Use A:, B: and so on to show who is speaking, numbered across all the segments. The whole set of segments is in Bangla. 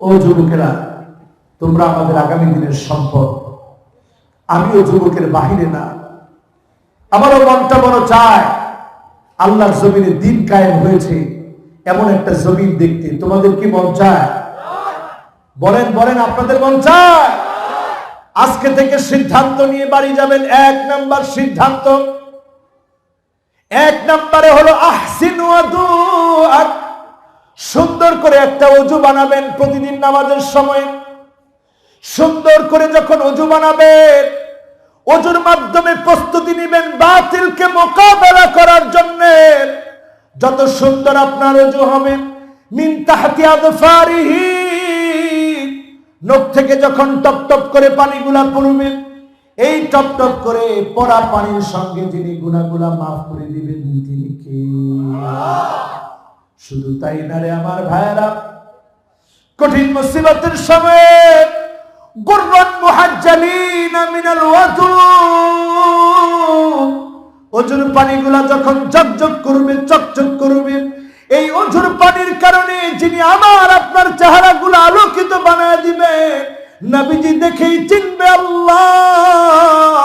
A: ও যুবকেরা, তোমরা আমাদের আগামী দিনের সম্পদ। আমিও যুবকের বাহিরে না। আমারও মনটা বড় চায়, আল্লাহর জমিনে দিন কায়েম হয়েছে, এমন একটা জমিন দেখতে। তোমাদের কি মন চায়? বলেন বলেন, আপনাদের মন চায়? আজকে থেকে সিদ্ধান্ত নিয়ে বাড়ি যাবেন, এক নাম্বার সিদ্ধান্ত। এক নাম্বারে হলো আহসিন সুন্দর করে একটা অজু বানাবেন প্রতিদিন নামাজের সময়। সুন্দর করে যখন অজু বানাবেন, অজুর মাধ্যমে প্রস্তুতি নেবেন বাতিলকে মোকাবেলা করার জন্য। যত সুন্দর আপনার অজু হবে, মিন তাহতি আদফারিহি। নখ থেকে যখন টপ টপ করে পানিগুলা পড়বে, এই টপ টপ করে পড়া পানির সঙ্গে যিনি গুনাগুলা মাফ করে দিবেন, তিনি কে? শুধু তাই না রে আমার ভাইয়েরা? কঠিন মুসিবতের সময়ে গুররান মুহাজ্জালিন মিনাল ওয়াদু অজুর পানিগুলা যখন চকচক করবে চকচক করবে, এই অজুর পানির কারণে যিনি আমার আপনার চেহারাগুলো আলোকিত বানায় দিবে, নবীজি দেখেই চিনবে আল্লাহ,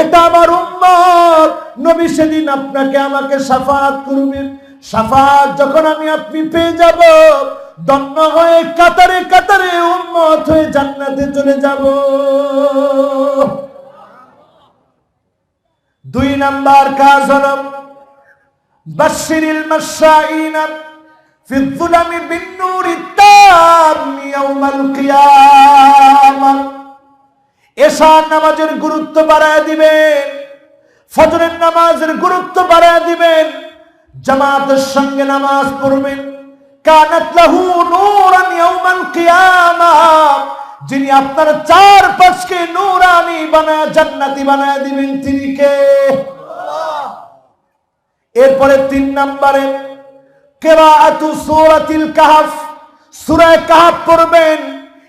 A: এটা আমার উম্মত। নবী সেদিন আপনাকে আমাকে সাফাত করবেন সাফাত যখন আমি আপনি পেয়ে যাব দন্ন হয়ে কাতারে কাতারে উম্মত হয়ে জান্নাতে চলে যাব দুই নাম্বার কাজ হল বাশিরিল মাশাইনা في الظلم بالنور التام يوم القيامة এশার নামাজের গুরুত্ব বাড়ায় দিবেন ফজরের নামাজের গুরুত্ব বাড়ায় দিবেন জামাতের সঙ্গে নামাজ পড়বেন। কানাত লাহু নূরান ইয়াউমাল কিয়ামা। যিনি আপনার চার পাশকে নূরানি বানায়, জান্নাতি বানায় দিবেন, তিনি কে? এরপরে তিন নম্বরে, কেরাআতু সূরাতিল কাহফ। সূরা কাহফ পড়বেন,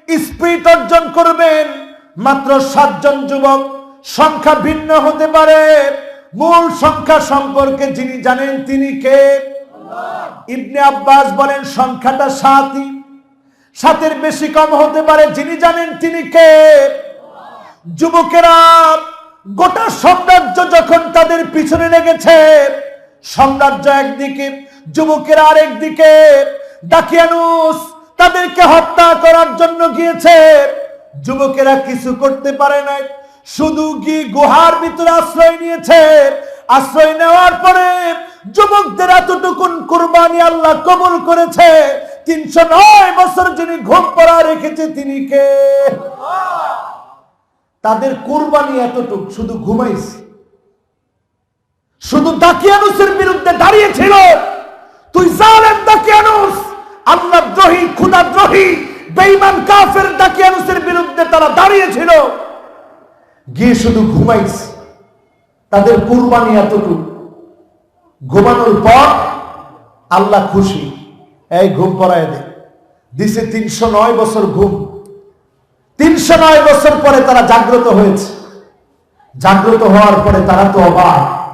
A: স্পিড অর্জন করবেন। মাত্র সাতজন যুবক, সংখ্যা ভিন্ন হতে পারে। মূল সংখ্যা সম্পর্কে যিনি জানেন তিনি কে? ইবনে আব্বাস বলেন সংখ্যাটা সাতই। সাতের বেশি কম হতে পারে, যিনি জানেন তিনি কে? যুবকেরা, গোটা সাম্রাজ্য যখন তাদের পিছনে লেগেছে, সাম্রাজ্য একদিকে, যুবকেরা আরেক দিকে ডাকিয়ানুস তাদেরকে হত্যা করার জন্য গিয়েছে। যুবকেরা কিছু করতে পারে নাই। শুধু কি গুহার ভিতরে আশ্রয় নিয়েছে? আশ্রয় নেওয়ার পরে যুবকদের এতটুকুন কুরবানি আল্লাহ কবুল করেছে। তিনশো নয় বছর যিনি ঘুম পড়া রেখেছে, তিনি কে? তাদের কুরবানি এতটুক, শুধু ঘুমাইছে। শুধু দাকিয়ানুসের বিরুদ্ধে দাঁড়িয়েছিল। তুই জালেম দাকিয়ানুস, আল্লাহ দ্রোহী খুদা দ্রোহী, বেঈমান কাফের দাকিয়ানুসের বিরুদ্ধে তারা দাঁড়িয়েছিল। গিয়ে শুধু ঘুমাইছে। তাদের কুরবানি এতটুকু। ঘুমানোর পর আল্লাহ খুশি। এই ঘুম পড়ায় দে। দিছে তিনশো নয় বছর ঘুম। তিনশো নয় বছর পরে তারা জাগ্রত হয়েছে। জাগ্রত হওয়ার পরে তারা তো অবাক।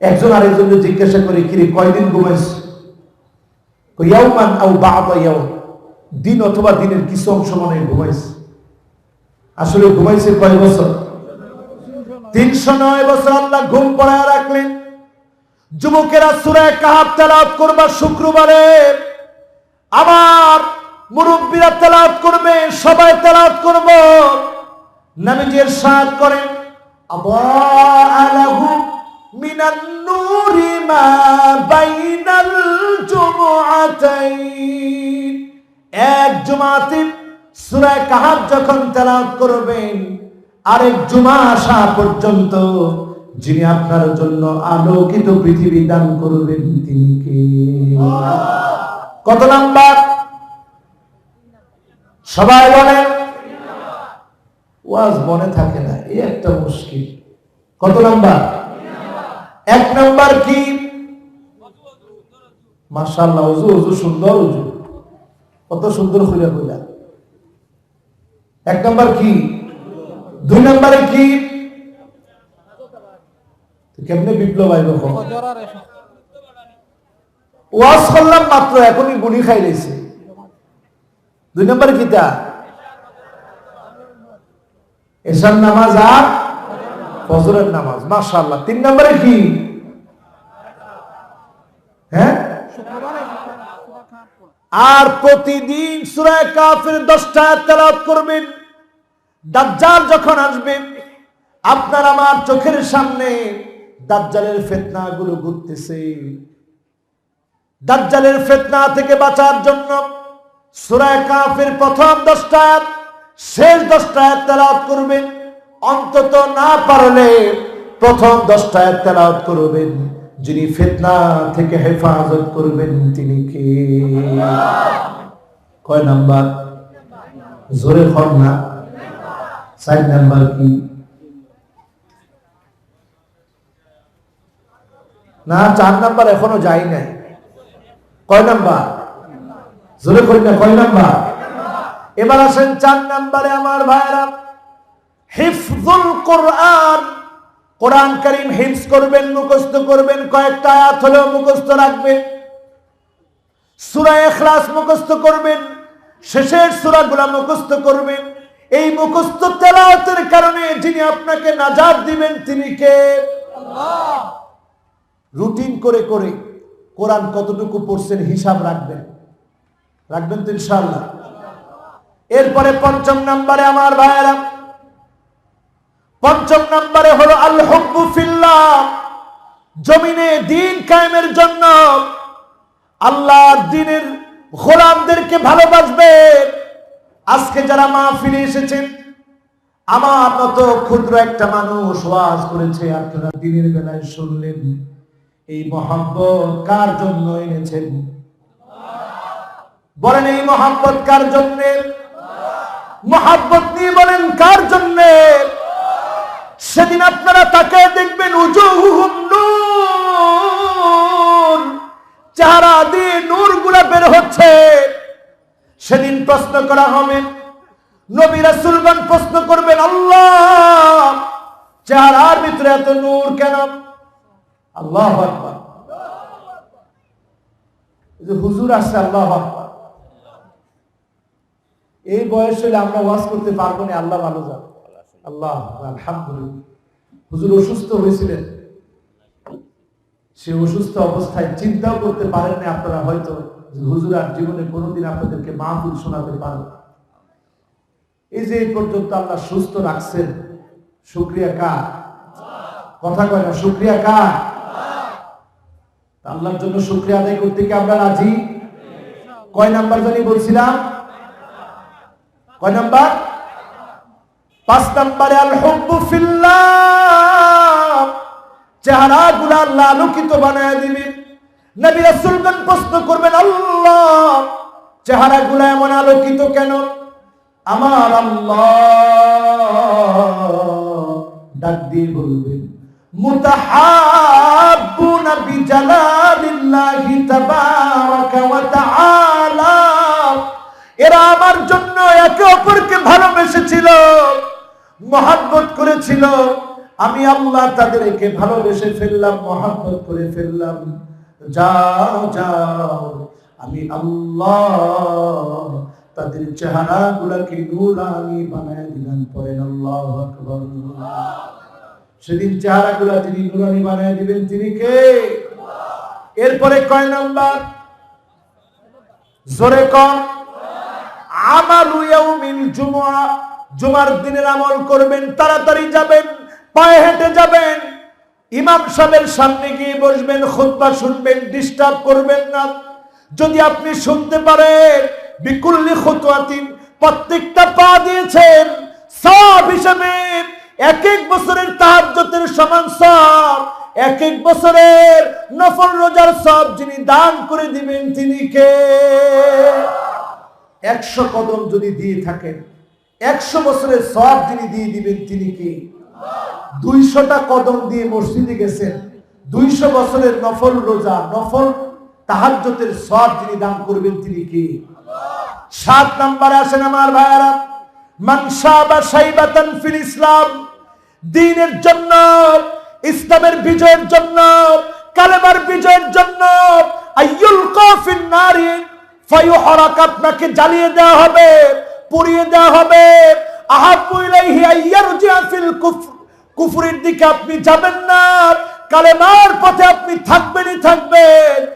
A: একজন আর আরেকজনকে জিজ্ঞাসা করে, কিরে, কয়দিন ঘুমাইছ? ইয়াউমান আউ দিন অথবা দিনের কিছু অংশ মনে ঘুমাইছে। আসলে ঘুমাইছে কয় বছর? তিনশো নয় বছর আল্লাহ ঘুম পড়ায় রাখলেন। যুবকেরা সুরায় কাহাব তেলাওয়াত করবার শুক্রবারে আবার মুরব্বীরা তেলাওয়াত করবে, সবাই তেলাওয়াত করব। নবীজির সাথ করেন নূরি মা বাইনাল এক জুমাতে সূরা কাহাব যখন তেলাওয়াত করবেন, আরেক জুমা আসা পর্যন্ত যিনি আপনার জন্য আলোকিত পৃথিবী দান করবেন তিনি কে? কত নাম্বার? সবাই বলেন। ওয়াজ মনে থাকে না, এই একটা মুশকিল। কত নাম্বার? এক নাম্বার কি? মাশাআল্লাহ, উজু উজু, সুন্দর উজু। কত সুন্দর খুলে খুলে এক নাম্বার কি? দুই নাম্বারে কি? কেমনে বিপ্লব আইব ওয়াজ করলাম মাত্র, এখনই গুলি খাই লেছে। দুই নম্বরে কিতা? এশার নামাজ আর ফজরের নামাজ, মাশাআল্লাহ। তিন নম্বরে কি? হ্যাঁ? আর প্রতিদিন সুরায় কাফের 10টা আয়াত তেলাওয়াত করবেন। দাজ্জাল যখন আসবেন, আপনার আমার চোখের সামনে দাজ্জালের ফিতনাগুলো ঘুরতেছে। দাজ্জালের ফিতনা থেকে বাঁচার জন্য সুরায় কাফের প্রথম 10টা আয়াত, শেষ 10টা আয়াত তেলাওয়াত করবেন। অন্তত না পারলে প্রথম 10টা আয়াত তেলাওয়াত করবেন। যিনি ফিতনা থেকে হেফাজত করবেন, তিনি কে? কয় নাম্বার? জোরে খন না। চার নাম্বার কি? না, চার নাম্বার এখনও যাই নাই। কয় নাম্বার? জোরে করি না, কয় নাম্বার? এবার আসেন চার নাম্বারে, আমার ভাইরা হিফজুল কোরআন কোরআন করিম হিফজ করবেন, মুখস্থ করবেন, কয়েকটা আয়াত হলেও মুখস্থ রাখবেন। সূরা ইখলাস মুখস্থ করবেন, শেষের সূরাগুলো মুখস্থ করবেন। এই মুখস্থ তেলাওয়াতের কারণে যিনি আপনাকে নাজাত দিবেন, তিনি কে? রুটিন করে করে কোরআন কতটুকু পড়ছেন হিসাব রাখবেন। রাখবেন তো ইনশাআল্লাহ। এরপরে পঞ্চম নাম্বারে আমার ভাইয়েরা পঞ্চম নাম্বারে হলো আল হব্বু ফিল্লাহ। জমিনে দিন কায়েমের জন্য আল্লাহর দিনের গোলামদেরকে ভালোবাসবে। আজকে যারা মা ফিরে এসেছেন, আমার মতো ক্ষুদ্র একটা মানুষ ওয়াজ করেছে, আপনারা দিনের বেলায় শুনলেন। এই মহাব্বত কার জন্য এনেছেন? বলেন এই মহাব্বত কার জন্য? মহাব্বত নিয়ে বলেন কার জন্য? সেদিন আপনারা তাকে দেখবেন চেহারা দিয়ে নূরগুলা বের হচ্ছে। সেদিন প্রশ্ন করা হবে, নবী রাসূলগণ প্রশ্ন করবেন, আল্লাহ, চেহারার ভিতরে এত নূর কেন? আল্লাহ হুজুর আসছে, আল্লাহ এই বয়স হলে আমরা ওয়াজ করতে পারব না, আল্লাহ ভালো যাবে আল্লাহ আলহামদুলিল্লাহ। হুজুর অসুস্থ হয়েছিলেন। সে অসুস্থ অবস্থায় চিন্তাও করতে পারেন না আপনারা হয়তো। হুজুর আর জীবনে কোনোদিন আপনাদেরকে মাহফিল শোনাতে পারবে এই যে এই পর্যন্ত আল্লাহ সুস্থ রাখছেন, শুক্রিয়া কার? কথা কয় না, শুক্রিয়া কার? আল্লাহর জন্য শুক্রিয়া আদায় করতে কি আমরা রাজি? কয় নাম্বার জানি বলছিলাম? কয় নাম্বার? পাঁচ নাম্বারে আল হুব্বু ফিল্লাহ চেহারা গুলা আল্লাহ আলোকিত বানায় দিবেন নবী রাসূলগণ প্রশ্ন করবেন, আল্লাহ চেহারা গুলা এমন আলোকিত কেন? আমার আল্লাহ ডাক দিয়ে বলবেন, মুতাহাব্বুনা বিজালালিল্লাহি তাবারাকা ওয়া তাআলা। এরা আমার জন্য একে অপরকে ভালোবেসেছিল। মহাব্বত করেছিল। আমি আল্লাহ তাদেরকে ভালোবেসে ফেললাম, মহাব্বত করে ফেললাম। যাও যাও, আমি আল্লাহ তাদের চেহারা গুলাকে নুরানি বানায় দিলাম পরেন আল্লাহ আকবার। সেদিন চেহারা গুলা তিনি নুরানি বানায় দিবেন, তিনি কে? এরপরে কয় নাম্বার? জোরে কম আমালু ইয়াউমিল জুমার দিনের আমল করবেন, তাড়াতাড়ি যাবেন, পায়ে হেঁটে যাবেন। ইমাম সাহেবের সামনে গিয়ে বসবেন, খুতবা শুনবেন, ডিস্টার্ব করবেন না। যদি আপনি শুনতে পারেন, বিকুল্লি খুতওয়াতিন প্রত্যেকটা পা দিয়েছেন সব হিসেবে এক এক বছরের তাহাজ্জুদের সমান সব এক এক বছরের নফল রোজার সব যিনি দান করে দিবেন, তিনি কে? একশো কদম যদি দিয়ে থাকেন একশো বছরের সব যিনি দিয়ে দিবেন, তিনি কি? দুইশোটা কদম দিয়ে মসজিদে গেছেন, দুইশো বছরের নফল রোজা, নফল তাহাজ্জতের সব যিনি দান করবেন, তিনি কি? সাত নাম্বারে আসেন আমার ভাইয়ারা মানসা বা সাইবাতান ফিল ইসলাম, দিনের জন্য, ইসলামের বিজয়ের জন্য, কালেমার বিজয়ের জন্য, আইয়ুল কাফিন নারী, ফায়ুহরাক আপনাকে জ্বালিয়ে দেওয়া হবে। পুড়িয়ে দেওয়া হবে। কুফরের দিকে আপনি যাবেন না। কালেমার পথে আপনি থাকবেনই থাকবেন।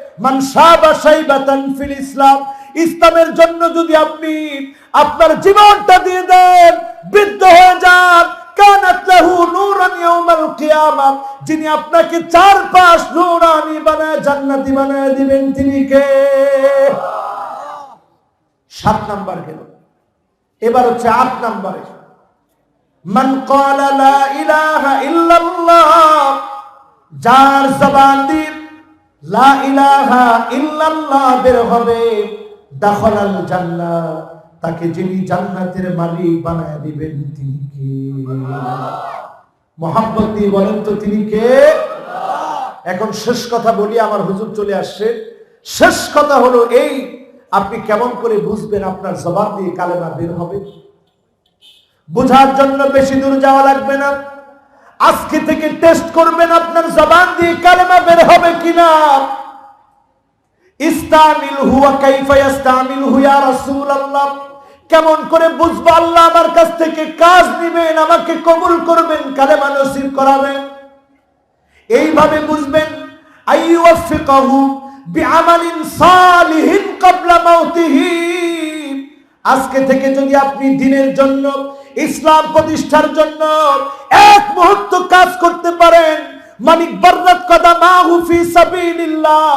A: ফিল ইসলাম। ইসলামের জন্য যদি আপনি আপনার জীবনটা দিয়ে দেন, বৃদ্ধ হয়ে যান। যিনি আপনাকে চার পাশ নূরানি বানায়, জান্নাতি বানায় দিবেন, তিনি কে? সাত নাম্বার গেল। এবার হচ্ছে আট নাম্বারে। মান ইলাহা যার জবান লা ইলাহা ইল্লাল্লাহ বের হবে তাকে যিনি জান্নাতের মালিক বানায় দিবেন তিনি কে? মোহাম্মদ দিয়ে বলেন তো তিনি কে? এখন শেষ কথা বলি, আমার হুজুর চলে আসছে। শেষ কথা হলো এই আপনি কেমন করে বুঝবেন আপনার জবাব দিয়ে কালেমা বের হবে? বোঝার জন্য বেশি দূর যাওয়া লাগবে না। আজকে থেকে টেস্ট করবেন আপনার জবান দিয়ে কালেমা বের হবে কিনা। ইস্তামিল হুয়া কাইফা ইস্তামিল হুয়া রাসূলুল্লাহ। কেমন করে বুঝব? আল্লাহ আমার কাছ থেকে কাজ নিবেন, আমাকে কবুল করবেন, কালেমা নসিব করাবেন এইভাবে বুঝবেন, আইয়ুফিকাহু বিআমালিন সালিহিন আজকে থেকে যদি আপনি দিনের জন্য, ইসলাম প্রতিষ্ঠার জন্য এক মুহূর্ত কাজ করতে পারেন মালিক বররাত কদামাহু ফি সাবিলিল্লাহ।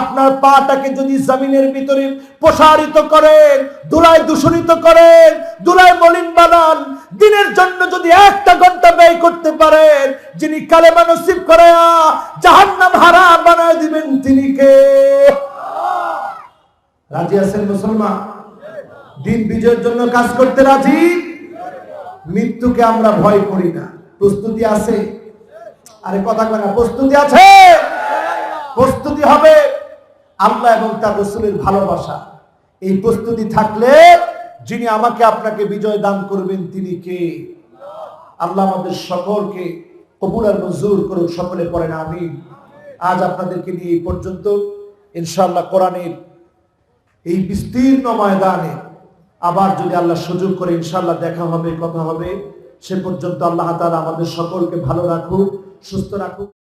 A: আপনার পাটাকে যদি জমিনের ভিতরে প্রসারিত করেন দুলায় দূষণিত করেন দুলায় মলিন বানান, দিনের জন্য যদি একটা ঘণ্টা ব্যয় করতে পারেন, যিনি কালেমা নসিব করে জাহান্নাম হারাম বানায় দিবেন তিনি কে? রাজি আছেন মুসলমান? দিন বিজয়ের জন্য কাজ করতে রাজি? মৃত্যুকে আমরা ভয় করি না। প্রস্তুতি আছে? আরে কথা না, প্রস্তুতি আছে? প্রস্তুতি হবে আল্লাহ এবং তার রসুলের ভালোবাসা। এই প্রস্তুতি থাকলে যিনি আমাকে, আপনাকে বিজয় দান করবেন, তিনি কে? আল্লাহ আমাদের সকলকে কবুল আর মঞ্জুর করুন, সকলে পড়েন আমি আজ আপনাদেরকে নিয়ে এই পর্যন্ত। ইনশাআল্লাহ কোরআনের এই বিস্তীর্ণ ময়দানে আবার যদি আল্লাহ সুযোগ করে ইনশাল্লাহ দেখা হবে, কথা হবে, সে পর্যন্ত আল্লাহ তালা আমাদের সকলকে ভালো রাখুক, সুস্থ রাখুক।